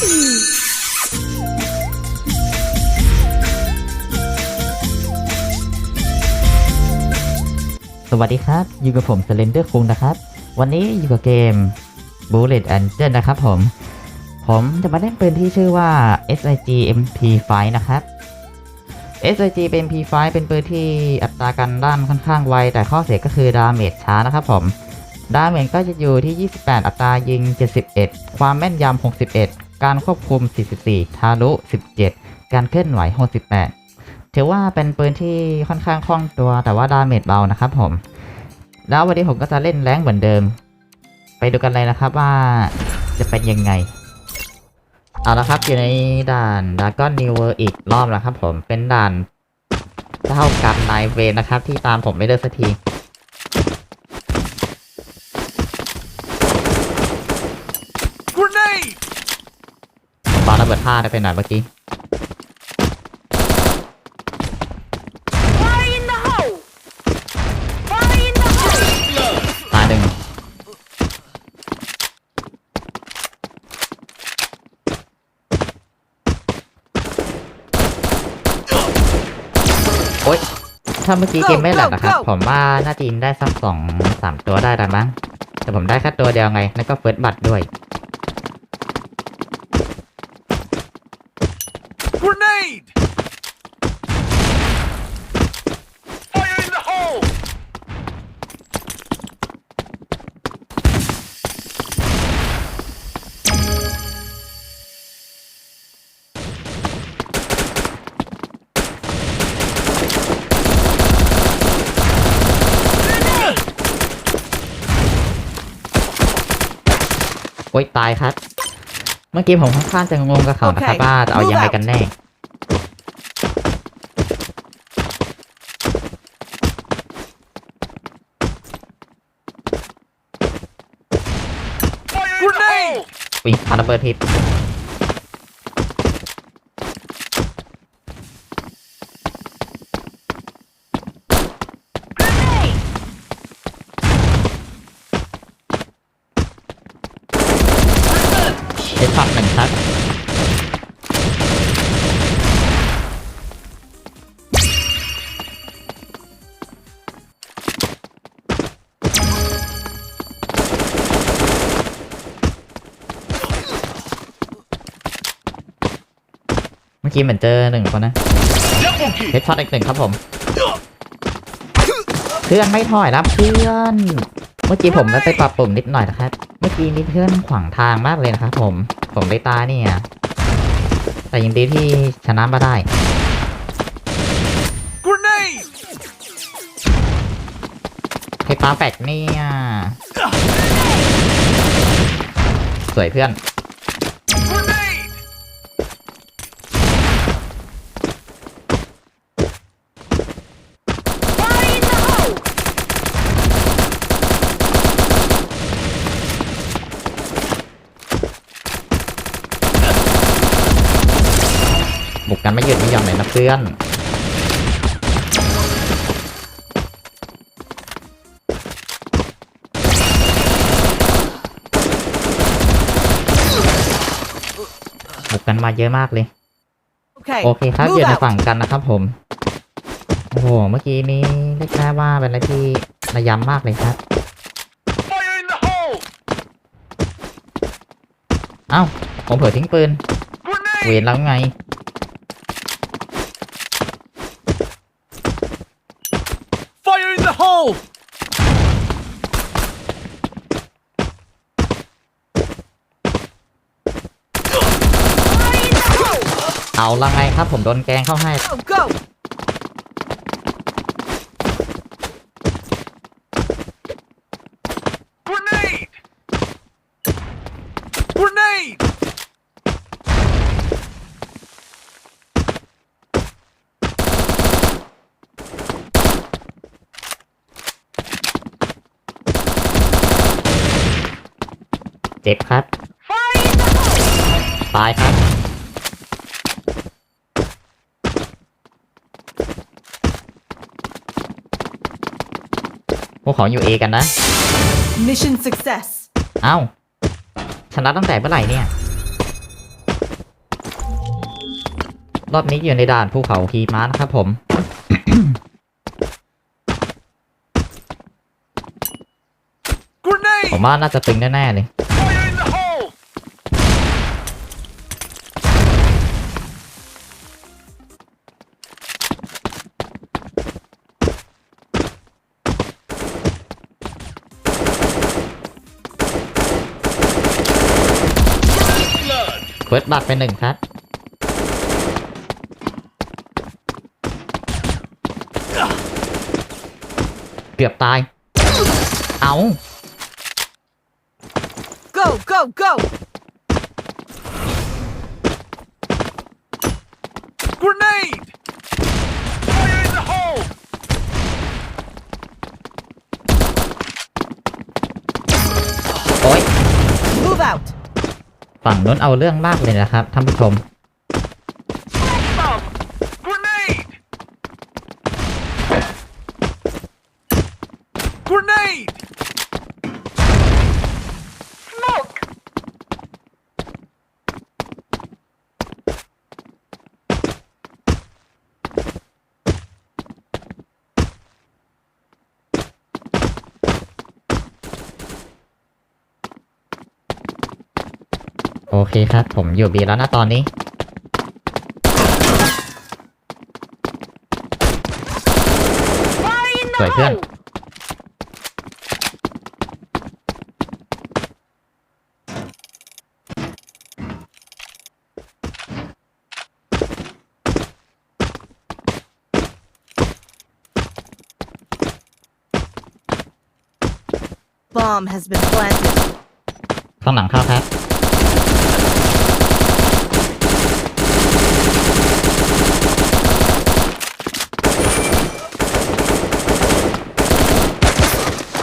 สวัสดีครับ อยู่กับผม Slender คุงนะครับ วันนี้อยู่กับเกม Bullet Angel นะครับผม ผมจะมาเล่นปืนที่ชื่อว่า SIG MP5 นะครับ SIG MP5 เป็นปืนที่อัตราการด้านค่อนข้างไว แต่ข้อเสียก็คือดาเมจช้านะครับผม ดาเมจก็จะอยู่ที่ 28 อัตรายิง 71 ความแม่นยำ61 การควบคุม 44 ทารุ 17 การเคลื่อนไหว 68 ถือว่าเป็นปืนที่ค่อนข้างคล่องตัวแต่ว่าดาเมจเบานะครับผม แล้ววันนี้ผมก็จะเล่นแรงเหมือนเดิม ไปดูกันเลยนะครับว่าจะเป็นยังไงเอาละครับอยู่ในด่านดากอนนิวเวอร์อีกรอบแล้วครับผมเป็นด่านเท่ากับนายเวนนะครับ ที่ตามผมไม่เลิกสักที Grenade! ปาระ เบิดผ้าได้ไปหน่อยเมื่อกี้ Fire in the hole! Fire in the hole! ตายหนึ่งโอ๊ยถ้าเมื่อกี้เกมไม่แหลกนะครับ ผมว่าน่าจะยิงได้สักสองสามตัวได้แล้วมั้งแต่ผมได้แค่ตัวเดียวไง แล้วก็เฟิร์สบัตรด้วย อ๊ยตายครับ เมื่อกี้ผมค่อนข้างจะงงกับเขานะครับ Okay, ว่าจะเอายังไงกันแน่ Fire in the hole! วิ่งพาระเบิดทิพ มื่อกี้เหมือนเจอหนึ่งคนนะ Double kill! เฮดช็อตอีกหนึ่งครับผม เพื่อนไม่ถอยนะเพื่อน เมื่อกี้ผมได้ไปปรับปุ่มนิดหน่อยนะครับ เมื่อกี้นี้เพื่อนขวางทางมากเลยนะครับผม ผมได้ตายเนี่ย แต่ยังดีที่ชนะมาได้ Grenade! ให้ปาแฟกเนี่ย สวยเพื่อน Grenade! Fire in the hole! บุกกันไม่หยุดไม่หย่อนเลยนะเพื่อนบุกกันมาเยอะมากเลย Okay, โอเคครับ move อยู่ใน out. ฝั่งกันนะครับผม โอ้โห เมื่อกี้นี้เรียกได้ว่าเป็นอะไรที่ระยำมากเลยครับ Fire in the hole! เอ้า ผมเผลอทิ้งปืน เว Grenade! รแล้วไง Fire in the hole! เอาละไงครับผมโดนแกงเข้าให้ Go, go! Grenade! Grenade! เจ็บครับ พวกของอยู่เอกันนะ Mission success เอ้าชนะตั้งแต่เมื่อไหร่เนี่ย รอบนี้อยู่ในด่านภูเขาฮีมานะครับผมผมว่าน่าจะตึงแน่ๆเลย เฟิร์ดบัตไปหนึ่งครับ เกือบตาย เอา Go, go, go! Grenade! ฝั่งนู้นเอาเรื่องมากเลยนะครับท่านผู้ชม Bomb! Grenade! Grenade! Smoke! โอ เคครับ ผมอยู่บีแล้วนะตอนนี้ Fire in the สวยเพื่อน hole! 'Bomb has been planted. ข้างหลังเข้าครับ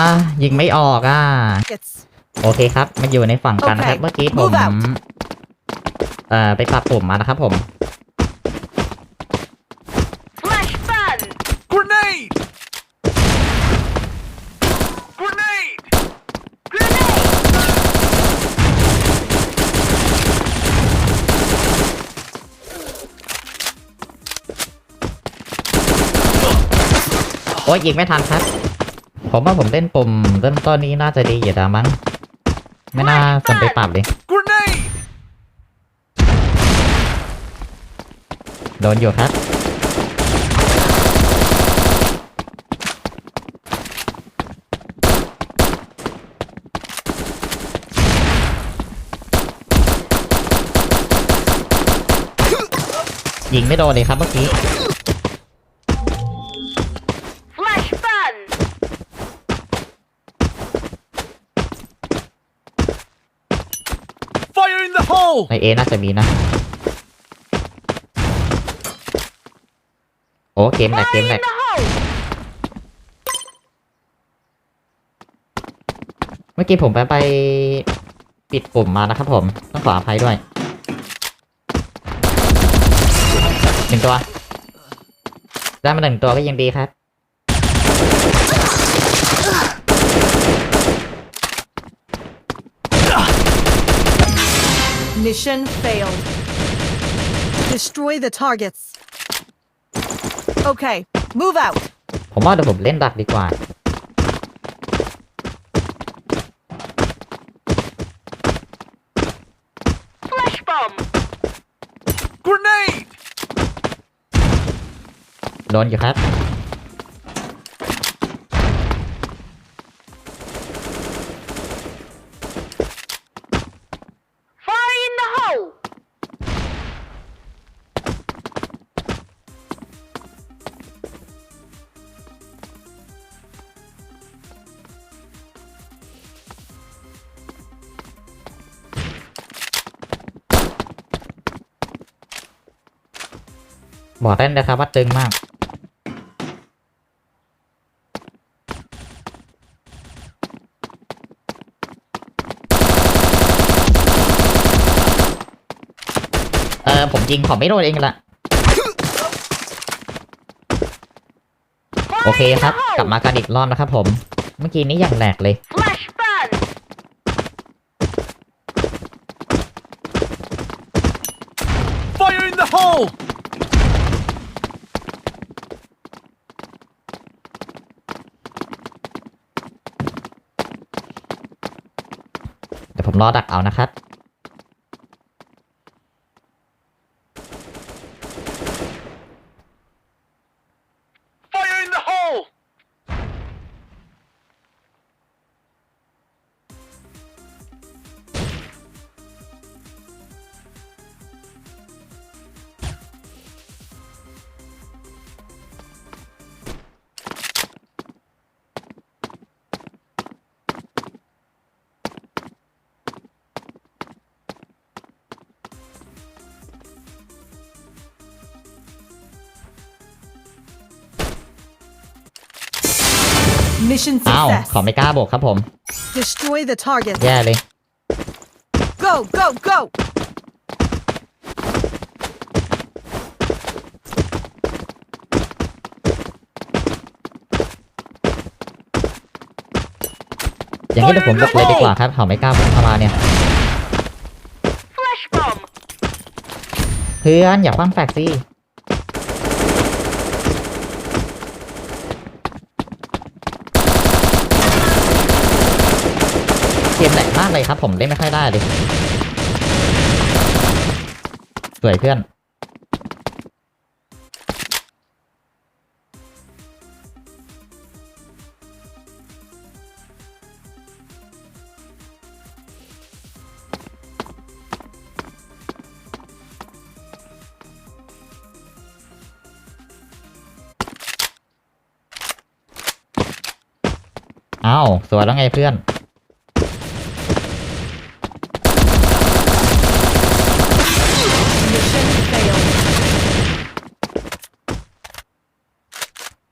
อ่ายิงไม่ออกอะ It's โอเคครับมาอยู่ในฝั่งกันนะครับ Okay, เมื่อกี้ผม move out เอ่อไปปรับปุ่มมานะครับผม flash ban! Grenade! Grenade! Grenade! โอ้ยยิงไม่ทันครับ ผมว่าผมเล่นปุ่มเริ่มต้นนี้น่าจะดีอยู่แล้วมั้ง ไม่น่าสนไปปรับเลยโดนอยู่ครับยิงไม่โดนเลยครับเมื่อกี้ ในเอน่าจะมีนะ โอ้เกมแหลกเก Fire มแหล in ก the hole! เมื่อกี้ผมไปไปปิดปุ่มมานะครับผมต้องขออภัยด้วยหนึ่งตัว ได้มาหนึ่งตัวก็ยังดีครับ Mission failed. Destroy the targets. Okay, move out. ผมว่าเดี๋ยวผมเล่นดักดีกว่า Flash bomb. Grenade! โดนอยู่ครับ บอกได้เลยนะครับว่าตึงมาก เออผมยิงผมไม่โดนเองละโอเคครับ กลับมากันอีกรอบนะครับผม เมื่อกี้นี้อย่างแหลกเลย ดี๋ผมรอดักเอานะครับ Mission อ้าว success. ขอไม่กล้าโบกครับผม Destroy the target. แย่เลย Go, go, go. อย่างนี้เดี๋ยวผมบอกเลยดีกว่าครับเขาไม่กล้าโบกเข้ามาเนี่ย Flash bomb. เพื่อนอย่าคว้างแฟกสิ เกมแหลกมากเลยครับ ผมเล่นไม่ค่อยได้เลยสวยเพื่อนเอ้าสวยแล้วไงเพื่อน Mission failed.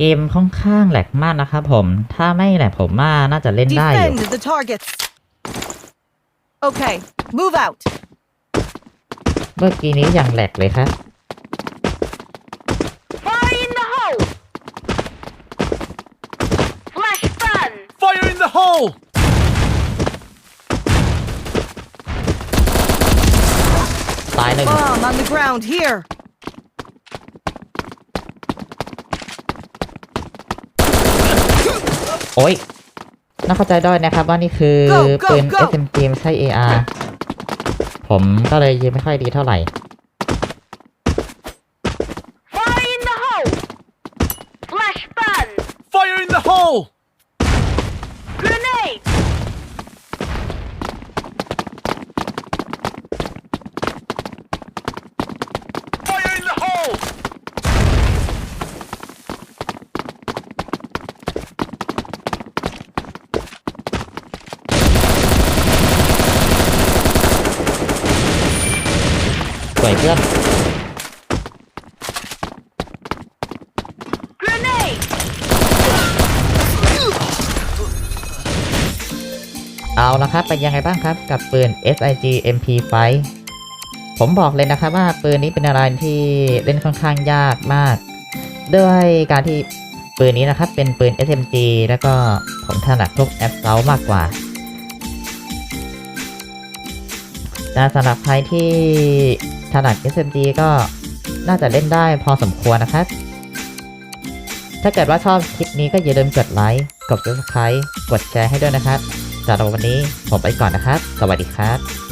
เกมค่อนข้างแหลกมากนะครับผม ถ้าไม่แหลกผมว่าน่าจะเล่นได้อยู่ Defend the targets. Okay, move out. เมื่อกี้นี้ยังแหลกเลยครับ Fire in the hole. Flash ban. Fire in the hole! ตายหนึ่ง Bomb on the ground here. โอ้ยน่าเข้าใจด้อยนะครับว่านี่คือ Go, go, ปืน go SMG ไม่ใช่ AR ผมก็เลยยิงไม่ค่อยดีเท่าไหร่ Fire in the hole. Flash ban. Fire in the hole! Grenade. Fire in the hole! ส วยเพื่อนเอาละครับ เป็นยังไงบ้างครับกับปืน SIG MP5 ผมบอกเลยนะครับว่าปืนนี้เป็นอะไรที่เล่นค่อนข้างยากมาก ด้วยการที่ปืนนี้นะครับเป็นปืน SMG แล้วก็ผมถนัดพวกแอปเซลมากกว่าแต่สำหรับใครที่ นัด SMG ก็น่าจะเล่นได้พอสมควรนะครับ ถ้าเกิดว่าชอบคลิปนี้ก็อย่าลืมกดไลค์ กด subscribe กดแชร์ให้ด้วยนะครับสำหรับวันนี้ผมไปก่อนนะครับ สวัสดีครับ